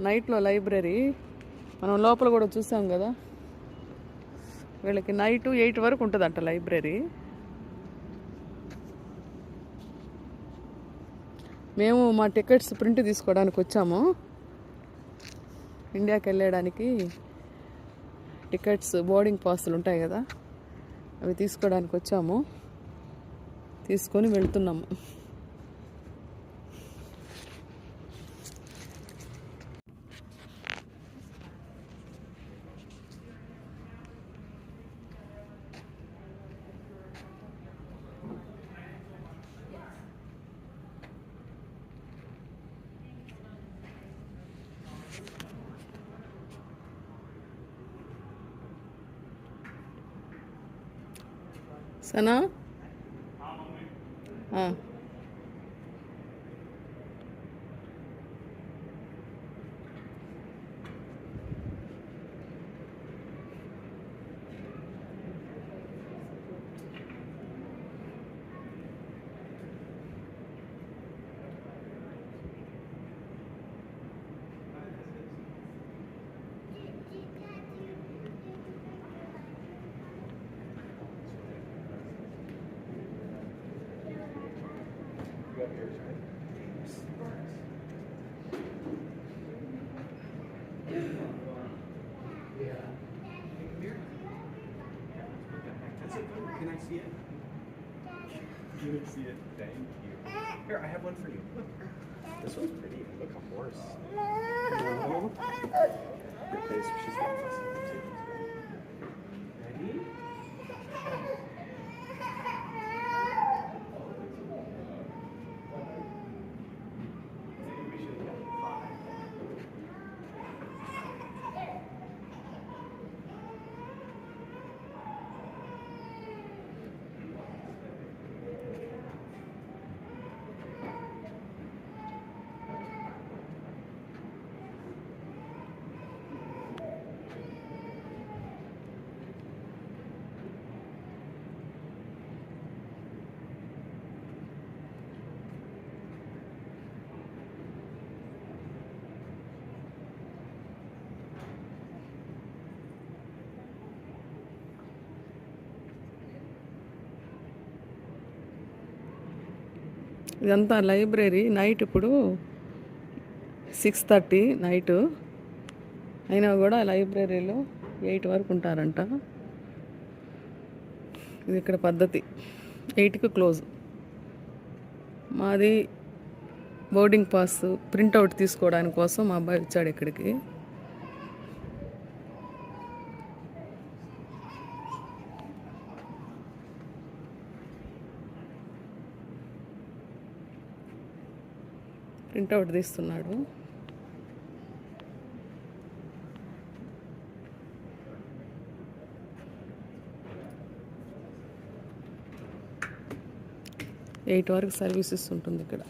నైట్లో లైబ్రరీ. మనం లోపల కూడా చూసాం కదా? వీళ్ళకి నైట్ ఎయిట్ వరకు ఉంటుందంట లైబ్రరీ. మేము మా టికెట్స్ ప్రింట్ తీసుకోవడానికి వచ్చాము. ఇండియాకి వెళ్ళడానికి టికెట్స్ బోర్డింగ్ పాస్లు ఉంటాయి కదా? అవి తీసుకోవడానికి వచ్చాము. తీసుకొని వెళ్తున్నాము. 是吗？嗯。Can I see it? You can see it. Thank you. Here, I have one for you. Look. This one's pretty. Look, a horse. No. She's got. Ready? ఇదంతా లైబ్రరీ నైట్ ఇప్పుడు six thirty night. అయినా కూడా లైబ్రరీలో eight వరకు ఉంటారంట. ఇది ఇక్కడ పద్ధతి. ఎయిట్కి క్లోజ్. మాది బోర్డింగ్ పాస్ ప్రింట్అవుట్ తీసుకోవడానికి కోసం మా అబ్బాయి వచ్చాడు ఇక్కడికి. ప్రింట్అవుట్ తీస్తున్నాడు. ఎయిట్ వరకు సర్వీసెస్ ఉంటుంది ఇక్కడ.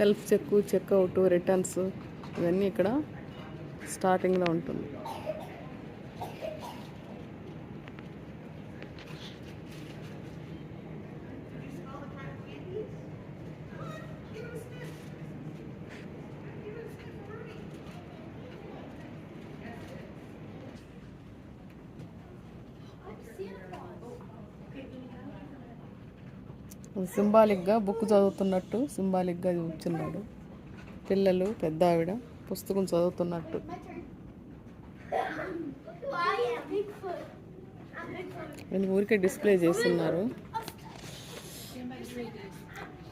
సెల్ఫ్ చెక్ చెక్అవుట్ రిటర్న్స్ ఇవన్నీ ఇక్కడ స్టార్టింగ్లో ఉంటుంది. సింబాలిక్గా బుక్ చదువుతున్నట్టు సింబాలిక్గా చూస్తున్నాడు. పిల్లలు పెద్ద ఆవిడ పుస్తకం చదువుతున్నట్టు. Why ఊరికే డిస్ప్లే చేస్తున్నారు.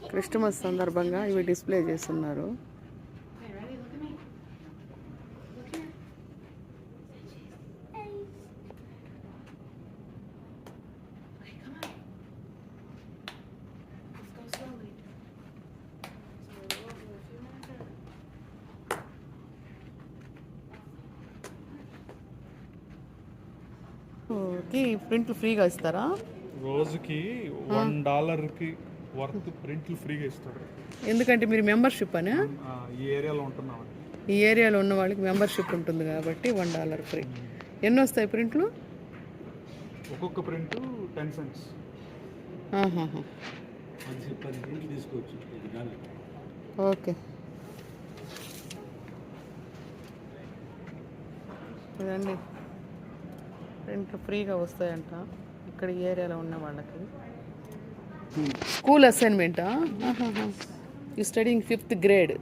క్రిస్టమస్ సందర్భంగా ఇవి డిస్ప్లే చేస్తున్నారు. ఓకే ప్రింట్లు ఫ్రీగా ఇస్తారా? రోజుకి వన్ డాలర్కి వర్త్ ప్రింట్లు ఫ్రీగా ఇస్తాడు ఎందుకంటే మీరు మెంబర్షిప్ అని? ఆ, ఈ ఏరియాలో ఉంటున్నాం ఈ ఏరియాలో ఉన్న వాళ్ళకి మెంబర్షిప్ ఉంటుంది కాబట్టి వన్ డాలర్ ఫ్రీ. ఎన్ని వస్తాయి ప్రింట్లు? ఒక్కొక్క ప్రింట్ టెన్ సెంట్స్. ఓకే. ఇదండి. ప్రింట్లు ఫ్రీగా వస్తాయంట ఇక్కడ ఈ ఏరియాలో ఉన్న వాళ్ళకి school అసైన్మెంటా you studying fifth grade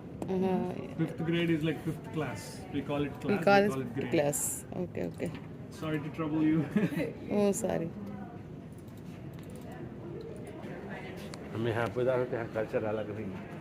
fifth grade is like fifth class we call it ఈ class college class okay okay sorry to trouble you oh sorry हमें यहाँ पे कल्चर अलग नहीं है